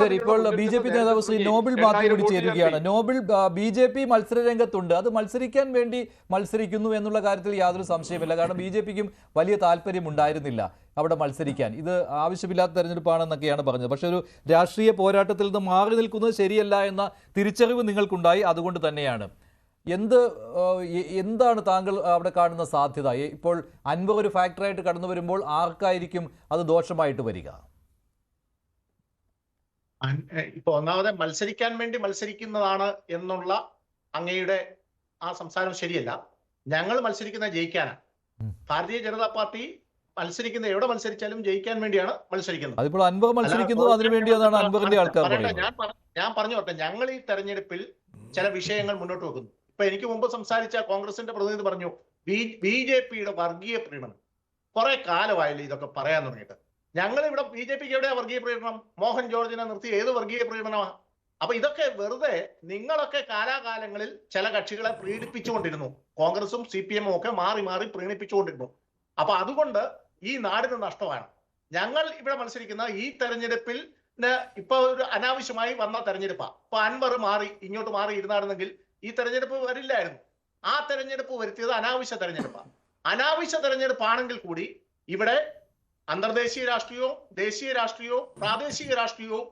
ശരി ഇപ്പോൾ B J P നേതാവ് ശ്രീ. നോബിൾ മാത്യോട് ചേരുകയാണ്. നോബിൾ ബി ജെ പി മത്സര രംഗത്തുണ്ട് അത് മത്സരിക്കാൻ വേണ്ടി മത്സരിക്കുന്നു എന്നുള്ള കാര്യത്തിൽ യാതൊരു സംശയമില്ല കാരണം ബി ജെ പിക്കും വലിയ താല്പര്യം ഉണ്ടായിരുന്നില്ല അവിടെ മത്സരിക്കാൻ. ഇത് ആവശ്യമില്ലാത്ത തെരഞ്ഞെടുപ്പാണെന്നൊക്കെയാണ് പറഞ്ഞത്. പക്ഷേ ഒരു രാഷ്ട്രീയ പോരാട്ടത്തിൽ നിന്ന് മാറി നിൽക്കുന്നത് ശരിയല്ല എന്ന തിരിച്ചറിവ് നിങ്ങൾക്കുണ്ടായി. അതുകൊണ്ട് തന്നെയാണ്. എന്ത് എന്താണ് താങ്കൾ അവിടെ കാണുന്ന സാധ്യത? ഇപ്പോൾ അൻപത് ഒരു ഫാക്ടറായിട്ട് കടന്നു വരുമ്പോൾ ആർക്കായിരിക്കും അത് ദോഷമായിട്ട് വരിക? ഇപ്പൊ ഒന്നാമത് മത്സരിക്കാൻ വേണ്ടി മത്സരിക്കുന്നതാണ് എന്നുള്ള അങ്ങയുടെ ആ സംസാരം ശരിയല്ല. ഞങ്ങൾ മത്സരിക്കുന്ന ജയിക്കാനാണ്. ഭാരതീയ ജനതാ പാർട്ടി മത്സരിക്കുന്ന എവിടെ മത്സരിച്ചാലും ജയിക്കാൻ വേണ്ടിയാണ് മത്സരിക്കുന്നത്. അതിപ്പോൾ മത്സരിക്കുന്നത് അതിനു വേണ്ടി ആൾക്കാർ ഞാൻ ഞാൻ പറഞ്ഞു വരട്ടെ ഞങ്ങൾ ഈ തെരഞ്ഞെടുപ്പിൽ ചില വിഷയങ്ങൾ മുന്നോട്ട് വെക്കുന്നു. ഇപ്പൊ എനിക്ക് മുമ്പ് സംസാരിച്ച കോൺഗ്രസിന്റെ പ്രതിനിധി പറഞ്ഞു ബി ബി ജെ പിയുടെ വർഗീയ പ്രീണനം. കുറെ കാലമായില്ലേ ഇതൊക്കെ പറയാൻ തുടങ്ങിയിട്ട്. ഞങ്ങൾ ഇവിടെ ബി ജെ പിക്ക് എവിടെയാ വർഗീയ പ്രീണനം മോഹൻ ജോർജിനെ നിർത്തി ഏത് വർഗീയ പ്രീണനമാണ് അപ്പൊ ഇതൊക്കെ വെറുതെ നിങ്ങളൊക്കെ കാലാകാലങ്ങളിൽ ചില കക്ഷികളെ പ്രീണിപ്പിച്ചുകൊണ്ടിരുന്നു. കോൺഗ്രസും സി പി എമ്മും ഒക്കെ മാറി മാറി പ്രീണിപ്പിച്ചുകൊണ്ടിരുന്നു. അപ്പൊ അതുകൊണ്ട് ഈ നാടിന് നഷ്ടമാണ്. ഞങ്ങൾ ഇവിടെ മത്സരിക്കുന്ന ഈ തെരഞ്ഞെടുപ്പിൽ ഇപ്പൊ ഒരു അനാവശ്യമായി വന്ന തെരഞ്ഞെടുപ്പാ. ഇപ്പൊ അൻവർ മാറി ഇങ്ങോട്ട് മാറി ഇരുന്നായിരുന്നെങ്കിൽ ഈ തെരഞ്ഞെടുപ്പ് വരില്ലായിരുന്നു. ആ തെരഞ്ഞെടുപ്പ് വരുത്തിയത് അനാവശ്യ തെരഞ്ഞെടുപ്പാണ് അനാവശ്യ തെരഞ്ഞെടുപ്പാണെങ്കിൽ കൂടി ഇവിടെ അന്തർദേശീയ രാഷ്ട്രീയവും ദേശീയ രാഷ്ട്രീയവും പ്രാദേശിക രാഷ്ട്രീയവും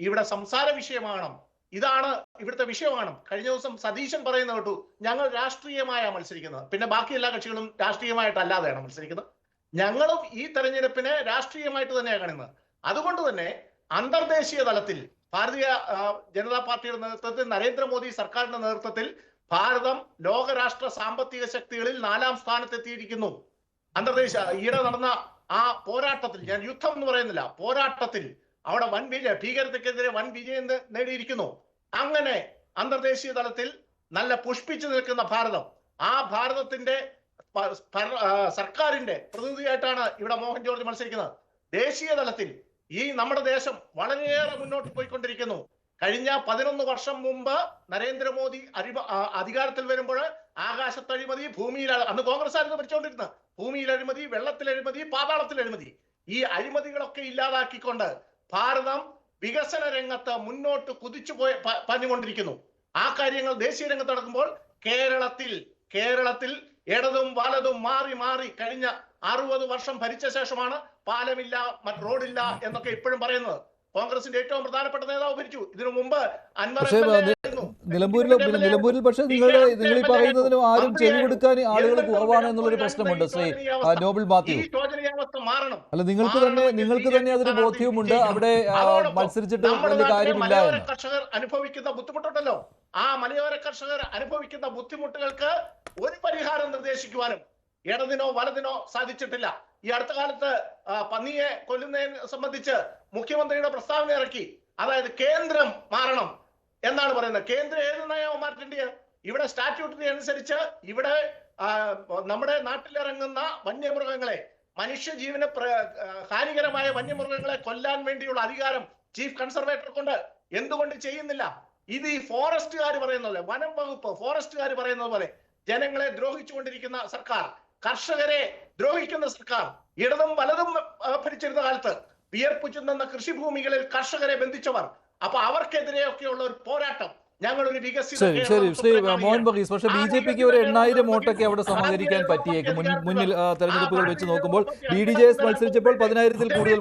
ഇവിടെ സംസാര വിഷയമാണ് ഇതാണ് ഇവിടുത്തെ വിഷയമാണ് കഴിഞ്ഞ ദിവസം സതീശൻ പറയുന്ന കേട്ടു ഞങ്ങൾ രാഷ്ട്രീയമായാണ് മത്സരിക്കുന്നത്. പിന്നെ ബാക്കി എല്ലാ കക്ഷികളും രാഷ്ട്രീയമായിട്ടല്ലാതെയാണ് മത്സരിക്കുന്നത്. ഞങ്ങളും ഈ തെരഞ്ഞെടുപ്പിനെ രാഷ്ട്രീയമായിട്ട് തന്നെയാണ് കാണുന്നത്. അതുകൊണ്ട് തന്നെ അന്തർദേശീയ തലത്തിൽ ഭാരതീയ ജനതാ പാർട്ടിയുടെ നേതൃത്വത്തിൽ നരേന്ദ്രമോദി സർക്കാരിന്റെ നേതൃത്വത്തിൽ ഭാരതം ലോകരാഷ്ട്ര സാമ്പത്തിക ശക്തികളിൽ നാലാം സ്ഥാനത്തെത്തിയിരിക്കുന്നു. അന്തർദേശീയ ഈയിടെ നടന്ന ആ പോരാട്ടത്തിൽ ഞാൻ യുദ്ധം എന്ന് പറയുന്നില്ല പോരാട്ടത്തിൽ അവിടെ വൻ വിജയ ഭീകരതയ്ക്കെതിരെ വൻ വിജയം നേടിയിരിക്കുന്നു. അങ്ങനെ അന്തർദേശീയ തലത്തിൽ നല്ല പുഷ്പിച്ചു നിൽക്കുന്ന ഭാരതം ആ ഭാരതത്തിന്റെ സർക്കാരിന്റെ പ്രതിനിധിയായിട്ടാണ് ഇവിടെ മോഹൻ ജോർജ് മത്സരിക്കുന്നത്. ദേശീയ തലത്തിൽ ഈ നമ്മുടെ ദേശം വളരെയേറെ മുന്നോട്ട് പോയിക്കൊണ്ടിരിക്കുന്നു. കഴിഞ്ഞ പതിനൊന്ന് വർഷം മുമ്പ് നരേന്ദ്രമോദി അധികാരത്തിൽ വരുമ്പോൾ ആകാശത്ത് അഴിമതി ഭൂമിയിൽ അന്ന് കോൺഗ്രസ് ആയിരുന്നു ഭരിച്ചുകൊണ്ടിരുന്നത്. ഭൂമിയിൽ അഴിമതി വെള്ളത്തിൽ അഴിമതി പാതാളത്തിൽ അഴിമതി. ഈ അഴിമതികളൊക്കെ ഇല്ലാതാക്കിക്കൊണ്ട് ഭാരതം വികസന രംഗത്ത് മുന്നോട്ട് കുതിച്ചു പോയ പറഞ്ഞുകൊണ്ടിരിക്കുന്നു ആ കാര്യങ്ങൾ ദേശീയ രംഗത്ത് നടക്കുമ്പോൾ കേരളത്തിൽ കേരളത്തിൽ ഇടതും വലതും മാറി മാറി കഴിഞ്ഞ അറുപത് വർഷം ഭരിച്ച ശേഷമാണ് പാലമില്ല റോഡില്ല എന്നൊക്കെ ഇപ്പോഴും പറയുന്നത്. കോൺഗ്രസിന്റെ ഏറ്റവും പ്രധാനപ്പെട്ട നേതാവ് ഭരിച്ചു. ഇതിനു മുമ്പ് അൻവർ നിലമ്പൂരിൽ നിലമ്പൂരിൽ പക്ഷെ നിങ്ങൾ നിങ്ങൾ ഈ പറയുന്നതിനും ആരും ചെവി. കൊടുക്കാൻ ആളുകൾ കുറവാണ് എന്നുള്ളൊരു പ്രശ്നമുണ്ട് ശ്രീ നോബിൾ മാത്യു. അല്ല നിങ്ങൾക്ക് തന്നെ നിങ്ങൾക്ക് തന്നെ അതൊരു ബോധ്യവുമുണ്ട്. അവിടെ മത്സരിച്ചിട്ട് വലിയ കാര്യമില്ല കർഷകർ അനുഭവിക്കുന്ന ബുദ്ധിമുട്ടുണ്ടല്ലോ. ആ മലയോര കർഷകർ അനുഭവിക്കുന്ന ബുദ്ധിമുട്ടുകൾക്ക് ഒരു പരിഹാരം നിർദ്ദേശിക്കുവാനും ഇടതിനോ വലതിനോ സാധിച്ചിട്ടില്ല. ഈ അടുത്ത കാലത്ത് പന്നിയെ കൊല്ലുന്നതിനെ സംബന്ധിച്ച് മുഖ്യമന്ത്രിയുടെ പ്രസ്താവന ഇറക്കി. അതായത് കേന്ദ്രം മാറണം. എന്നാണ് പറയുന്നത്? കേന്ദ്ര ഏത് നയമാണ് മാറ്റേണ്ടത് ഇവിടെ സ്റ്റാറ്റ്യൂട്ടിന് അനുസരിച്ച് ഇവിടെ നമ്മുടെ നാട്ടിലിറങ്ങുന്ന വന്യമൃഗങ്ങളെ മനുഷ്യജീവന് ഹാനികരമായ വന്യമൃഗങ്ങളെ കൊല്ലാൻ വേണ്ടിയുള്ള അധികാരം ചീഫ് കൺസർവേറ്റർക്കുണ്ട്. എന്തുകൊണ്ട് ചെയ്യുന്നില്ല? ഇത് ഈ ഫോറസ്റ്റുകാർ പറയുന്ന പോലെ വനം വകുപ്പ് ഫോറസ്റ്റുകാർ പറയുന്നത് പോലെ ജനങ്ങളെ ദ്രോഹിച്ചുകൊണ്ടിരിക്കുന്ന സർക്കാർ കർഷകരെ ദ്രോഹിക്കുന്ന സർക്കാർ ഇടതും വലതും ഭരിച്ചിരുന്ന കാലത്ത് വിയർപ്പ് ചുന്നുന്ന കൃഷിഭൂമികളിൽ കർഷകരെ ബന്ധിച്ചവർ അപ്പൊ അവർക്കെതിരെയൊക്കെയുള്ള ഒരു പോരാട്ടം ഞങ്ങൾ ഒരു വികസിത ശരി ശരി ശ്രീ മോഹൻ. ബഗീസ് പക്ഷേ ബി ജെ പിക്ക് ഒരു എണ്ണായിരം വോട്ടൊക്കെ അവിടെ സമാഹരിക്കാൻ പറ്റിയേക്കും മുന്നിൽ തെരഞ്ഞെടുപ്പുകൾ വെച്ച് നോക്കുമ്പോൾ ബി ഡി ജെ എസ് മത്സരിച്ചപ്പോൾ പതിനായിരത്തിൽ കൂടുതൽ